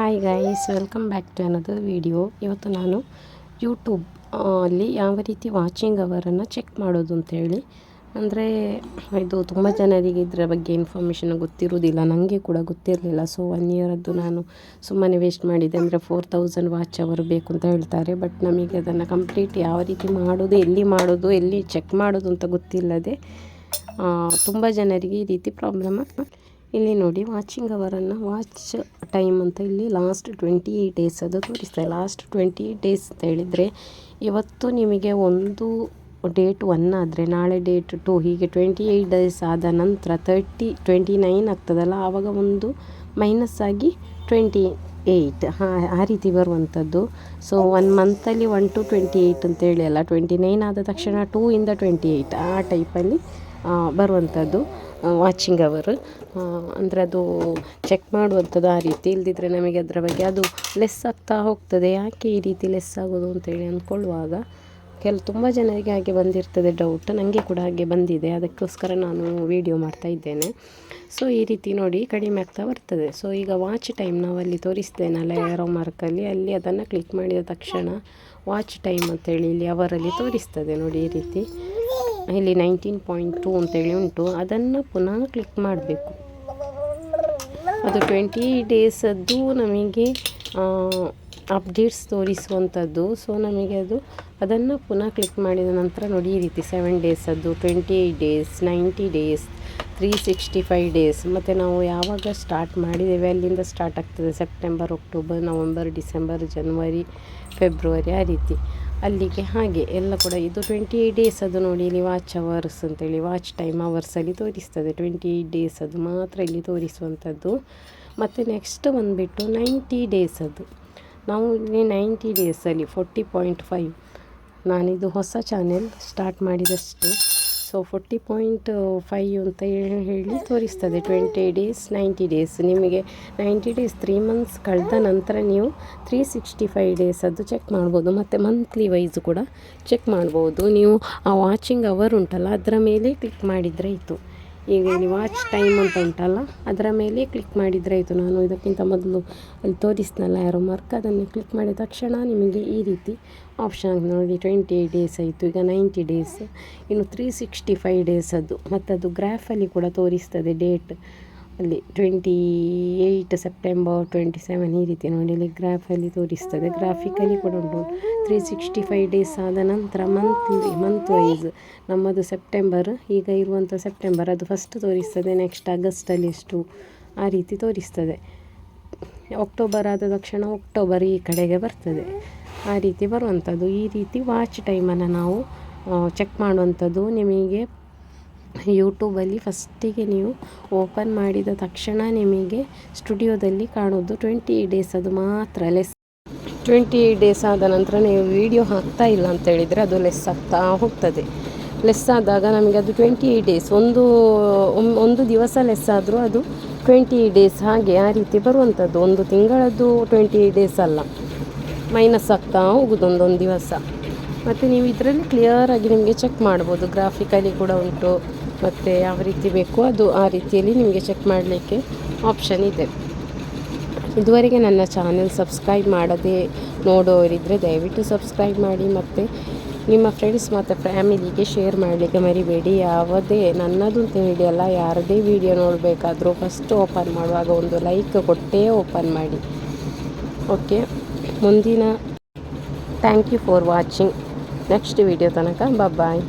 Hi guys welcome back to another video ಇವತ್ತು ನಾನು YouTube ಅಲ್ಲಿ ಯಾವ ರೀತಿ ವಾಚಿಂಗ್ ಅವರನ್ನು ಚೆಕ್ ಮಾಡೋದು ಅಂತೇಳಿ ಅಂದರೆ, ಇದು ತುಂಬ ಜನರಿಗೆ ಇದರ ಬಗ್ಗೆ ಇನ್ಫಾರ್ಮೇಷನ್ ಗೊತ್ತಿರೋದಿಲ್ಲ ನನಗೆ ಕೂಡ ಗೊತ್ತಿರಲಿಲ್ಲ. ಸೊ ಒನ್ ಇಯರದ್ದು ನಾನು ಸುಮ್ಮನೆ ವೇಸ್ಟ್ ಮಾಡಿದೆ. ಅಂದರೆ ಫೋರ್ ತೌಸಂಡ್ ವಾಚ್ ಅವರು ಬೇಕು ಅಂತ ಹೇಳ್ತಾರೆ. ಬಟ್ ನಮಗೆ ಅದನ್ನು ಕಂಪ್ಲೀಟ್ ಯಾವ ರೀತಿ ಮಾಡೋದು, ಎಲ್ಲಿ ಮಾಡೋದು, ಎಲ್ಲಿ ಚೆಕ್ ಮಾಡೋದು ಅಂತ ಗೊತ್ತಿಲ್ಲದೆ ತುಂಬ ಜನರಿಗೆ ಈ ರೀತಿ ಪ್ರಾಬ್ಲಮ್ ಇಲ್ಲಿ ನೋಡಿ ವಾಚಿಂಗ್ ಅವರನ್ನು ವಾಚ್ ಟೈಮ್ ಅಂತ ಇಲ್ಲಿ ಲಾಸ್ಟ್ ಟ್ವೆಂಟಿ ಏಯ್ಟ್ ಡೇಸ್ ಅದು ತೋರಿಸ್ತಾ ಲಾಸ್ಟ್ ಟ್ವೆಂಟಿ ಏಯ್ಟ್ ಡೇಸ್ ಅಂತ ಹೇಳಿದರೆ, ಇವತ್ತು ನಿಮಗೆ ಒಂದು ಡೇಟ್ ಒನ್ ಆದರೆ, ನಾಳೆ ಡೇಟ್ ಟು ಹೀಗೆ ಟ್ವೆಂಟಿ ಏಯ್ಟ್ ಡೇಸ್ ಆದ ನಂತರ ತರ್ಟಿ ಟ್ವೆಂಟಿ ನೈನ್ ಆಗ್ತದಲ್ಲ, ಆವಾಗ ಒಂದು ಮೈನಸ್ ಆಗಿ ಟ್ವೆಂಟಿ ಏಯ್ಟ್ ಹಾಂ, ಆ ರೀತಿ ಬರುವಂಥದ್ದು ಸೊ ಒನ್ ಮಂತಲ್ಲಿ ಒನ್ ಟು ಟ್ವೆಂಟಿ ಏಯ್ಟ್ ಅಂತೇಳಿ ಅಲ್ಲ ಟ್ವೆಂಟಿ ನೈನ್ ಆದ ತಕ್ಷಣ ಟೂ ಇಂದ ಟ್ವೆಂಟಿ ಏಯ್ಟ್ ಆ ಟೈಪಲ್ಲಿ ಬರುವಂಥದ್ದು ವಾಚಿಂಗ್ ಅವರ್. ಅಂದರೆ ಅದು ಚೆಕ್ ಮಾಡುವಂಥದ್ದು ಆ ರೀತಿ. ಇಲ್ದಿದ್ರೆ ನಮಗೆ ಅದರ ಬಗ್ಗೆ ಅದು ಲೆಸ್ ಆಗ್ತಾ ಹೋಗ್ತದೆ. ಯಾಕೆ ಈ ರೀತಿ ಲೆಸ್ ಆಗೋದು ಅಂತೇಳಿ ಅಂದ್ಕೊಳ್ಳುವಾಗ ಕೆಲ, ತುಂಬ ಜನರಿಗೆ ಹಾಗೆ ಬಂದಿರ್ತದೆ ಡೌಟ್ ನನಗೆ ಕೂಡ ಹಾಗೆ ಬಂದಿದೆ. ಅದಕ್ಕೋಸ್ಕರ ನಾನು ವೀಡಿಯೋ ಮಾಡ್ತಾ ಇದ್ದೇನೆ. ಸೊ ಈ ರೀತಿ ನೋಡಿ ಕಡಿಮೆ ಆಗ್ತಾ ಬರ್ತದೆ. ಸೊ ಈಗ ವಾಚ್ ಟೈಮ್ ನಾವಲ್ಲಿ ತೋರಿಸ್ತೇನಲ್ಲ, ಯಾರೋ ಮಾರ್ಕಲ್ಲಿ ಅಲ್ಲಿ ಅದನ್ನು ಕ್ಲಿಕ್ ಮಾಡಿದ ತಕ್ಷಣ ವಾಚ್ ಟೈಮ್ ಅಂತೇಳಿ ಇಲ್ಲಿ ಅವರಲ್ಲಿ ತೋರಿಸ್ತದೆ ನೋಡಿ ಈ ರೀತಿ. ಇಲ್ಲಿ ನೈನ್ಟೀನ್ ಪಾಯಿಂಟ್ ಟು ಅಂತೇಳಿ ಉಂಟು. ಅದನ್ನು ಪುನಃ ಕ್ಲಿಕ್ ಮಾಡಬೇಕು. ಅದು ಟ್ವೆಂಟಿ ಡೇಸದ್ದು ನಮಗೆ ಅಪ್ಡೇಟ್ಸ್ ತೋರಿಸುವಂಥದ್ದು ಸೊ ನಮಗೆ ಅದು, ಅದನ್ನು ಪುನಃ ಕ್ಲಿಕ್ ಮಾಡಿದ ನಂತರ ನೋಡಿ ಈ ರೀತಿ seven ಡೇಸದ್ದು twenty eight days ninety days three sixty five days ಮತ್ತು ನಾವು ಯಾವಾಗ ಸ್ಟಾರ್ಟ್ ಮಾಡಿದ್ದೇವೆ? ಅಲ್ಲಿಂದ ಸ್ಟಾರ್ಟ್ ಆಗ್ತದೆ September October November December January February ಆ ರೀತಿ. ಅಲ್ಲಿಗೆ ಹಾಗೆ ಎಲ್ಲ ಕೂಡ ಇದು ಟ್ವೆಂಟಿ ಏಯ್ಟ್ ಡೇಸ್ ಅದು ನೋಡಿ, ಇಲ್ಲಿ ವಾಚ್ ಅವರ್ಸ್ ಅಂತೇಳಿ ವಾಚ್ ಟೈಮ್ ಅವರ್ಸಲ್ಲಿ ತೋರಿಸ್ತದೆ. ಟ್ವೆಂಟಿ ಏಯ್ಟ್ ಡೇಸ್ ಅದು ಮಾತ್ರ ಇಲ್ಲಿ ತೋರಿಸುವಂಥದ್ದು. ಮತ್ತು ನೆಕ್ಸ್ಟ್ ಬಂದುಬಿಟ್ಟು ನೈಂಟಿ ಡೇಸ್ ಅದು. ನಾವು ಇಲ್ಲಿ ನೈಂಟಿ ಡೇಸಲ್ಲಿ ಫೋರ್ಟಿ ಪಾಯಿಂಟ್ ಫೈವ್ ನಾನಿದು ಹೊಸ ಚಾನೆಲ್ ಸ್ಟಾರ್ಟ್ ಮಾಡಿದಷ್ಟೇ. ಸೊ ಫೋರ್ಟಿ ಪಾಯಿಂಟ್ ಫೈವ್ ಅಂತ ಹೇಳಿ ತೋರಿಸ್ತದೆ. ಟ್ವೆಂಟಿ ಡೇಸ್ ನೈಂಟಿ ಡೇಸ್ ನಿಮಗೆ ನೈಂಟಿ ಡೇಸ್ ತ್ರೀ ಮಂತ್ಸ್ ಕಳೆದ ನಂತರ ನೀವು ತ್ರೀ ಸಿಕ್ಸ್ಟಿ ಫೈವ್ ಡೇಸ್ ಅದು ಚೆಕ್ ಮಾಡ್ಬೋದು. ಮತ್ತು ಮಂತ್ಲಿ ವೈಸ್ ಕೂಡ ಚೆಕ್ ಮಾಡ್ಬೋದು. ನೀವು ಆ ವಾಚಿಂಗ್ ಅವರ್ ಉಂಟಲ್ಲ, ಅದರ ಮೇಲೆ ಕ್ಲಿಕ್ ಮಾಡಿದರೆ ಇತ್ತು ಈಗ ಇಲ್ಲಿ ವಾಚ್ ಟೈಮ್ ಅಂತ ಉಂಟಲ್ಲ, ಅದರ ಮೇಲೆ ಕ್ಲಿಕ್ ಮಾಡಿದರೆ ಆಯಿತು. ನಾನು ಇದಕ್ಕಿಂತ ಮೊದಲು ಅಲ್ಲಿ ತೋರಿಸ್ನಲ್ಲ ಯಾರೋ ಮಾರ್ಕ್ ಅದನ್ನು ಕ್ಲಿಕ್ ಮಾಡಿದ ತಕ್ಷಣ ನಿಮಗೆ ಈ ರೀತಿ ಆಪ್ಷನ್ ನೋಡಿ. ಟ್ವೆಂಟಿ ಏಯ್ಟ್ ಡೇಸ್ ಆಯಿತು, ಈಗ ನೈಂಟಿ ಡೇಸ್ ಇನ್ನು ತ್ರೀ ಸಿಕ್ಸ್ಟಿ ಫೈವ್ ಡೇಸ್ ಅದು. ಮತ್ತು ಅದು ಗ್ರಾಫಲ್ಲಿ ಕೂಡ ತೋರಿಸ್ತದೆ ಡೇಟ್ ಅಲ್ಲಿ twenty eight September twenty seven ಈ ರೀತಿ ನೋಡಿ ಇಲ್ಲಿ ಗ್ರಾಫಲ್ಲಿ ತೋರಿಸ್ತದೆ. ಗ್ರಾಫಿಕಲಿ ಕೂಡ ಉಂಟು. ತ್ರೀ ಸಿಕ್ಸ್ಟಿ ಫೈವ್ ಡೇಸ್ ಆದ ನಂತರ ಮಂತ್ಲಿ ಮಂತ್ ವೈಸ್ ನಮ್ಮದು ಸೆಪ್ಟೆಂಬರ್ ಈಗ ಇರುವಂಥ ಸೆಪ್ಟೆಂಬರ್ ಅದು ಫಸ್ಟ್ ತೋರಿಸ್ತದೆ ನೆಕ್ಸ್ಟ್ ಆಗಸ್ಟಲ್ಲಿ ಎಷ್ಟು ಆ ರೀತಿ ತೋರಿಸ್ತದೆ. ಅಕ್ಟೋಬರ್ ಆದ ತಕ್ಷಣ ಅಕ್ಟೋಬರ್ ಈ ಕಡೆಗೆ ಬರ್ತದೆ. ಆ ರೀತಿ ಬರುವಂಥದ್ದು ಈ ರೀತಿ ವಾಚ್ ಟೈಮನ್ನು ನಾವು ಚೆಕ್ ಮಾಡುವಂಥದ್ದು ನಿಮಗೆ ಯೂಟ್ಯೂಬಲ್ಲಿ ಫಸ್ಟಿಗೆ ನೀವು ಓಪನ್ ಮಾಡಿದ ತಕ್ಷಣ ನಿಮಗೆ ಸ್ಟುಡಿಯೋದಲ್ಲಿ ಕಾಣೋದು ಟ್ವೆಂಟಿ ಡೇಸ್ ಅದು ಮಾತ್ರ ಲೆಸ್ ಟ್ವೆಂಟಿ ಏಯ್ಟ್ ಡೇಸ್ ಆದ ನಂತರ ನೀವು ವೀಡಿಯೋ ಹಾಕ್ತಾ ಇಲ್ಲ ಅಂತ ಹೇಳಿದರೆ ಅದು ಲೆಸ್ ಆಗ್ತಾ ಹೋಗ್ತದೆ. ಲೆಸ್ ಆದಾಗ ನಮಗೆ ಅದು ಟ್ವೆಂಟಿ ಏಯ್ಟ್ ಡೇಸ್, ಒಂದು ಒಂದು ದಿವಸ ಲೆಸ್ ಆದರೂ ಅದು ಟ್ವೆಂಟಿ ಡೇಸ್ ಹಾಗೆ ಆ ರೀತಿ ಬರುವಂಥದ್ದು. ಒಂದು ತಿಂಗಳದ್ದು ಟ್ವೆಂಟಿ ಡೇಸ್ ಅಲ್ಲ. ಮೈನಸ್ ಆಗ್ತಾ ಹೋಗುದು ಒಂದೊಂದು ದಿವಸ. ಮತ್ತು ನೀವು ಇದರಲ್ಲಿ ಕ್ಲಿಯರಾಗಿ ನಿಮಗೆ ಚೆಕ್ ಮಾಡ್ಬೋದು. ಗ್ರಾಫಿಕಲಿ ಕೂಡ ಉಂಟು. ಮತ್ತು ಯಾವ ರೀತಿ ಬೇಕೋ ಅದು ಆ ರೀತಿಯಲ್ಲಿ ನಿಮಗೆ ಚೆಕ್ ಮಾಡಲಿಕ್ಕೆ ಆಪ್ಷನ್ ಇದೆ. ಇದುವರೆಗೆ ನನ್ನ ಚಾನೆಲ್ ಸಬ್ಸ್ಕ್ರೈಬ್ ಮಾಡದೆ ನೋಡೋರಿದ್ದರೆ ದಯವಿಟ್ಟು ಸಬ್ಸ್ಕ್ರೈಬ್ ಮಾಡಿ ಮತ್ತು ನಿಮ್ಮ ಫ್ರೆಂಡ್ಸ್ ಮತ್ತು ಫ್ಯಾಮಿಲಿಗೆ ಶೇರ್ ಮಾಡಲಿಕ್ಕೆ ಮರಿಬೇಡಿ. ಯಾವುದೇ ನನ್ನದು ಅಂತ ಹೇಳಿ ಅಲ್ಲ, ಯಾರದೇ ವಿಡಿಯೋ ನೋಡಬೇಕಾದ್ರೂ ಫಸ್ಟ್ ಓಪನ್ ಮಾಡುವಾಗ ಒಂದು ಲೈಕ್ ಕೊಟ್ಟೇ ಓಪನ್ ಮಾಡಿ. ಓಕೆ ಮುಂದಿನ thank you for watching next video ತನಕ ಬಾಯ್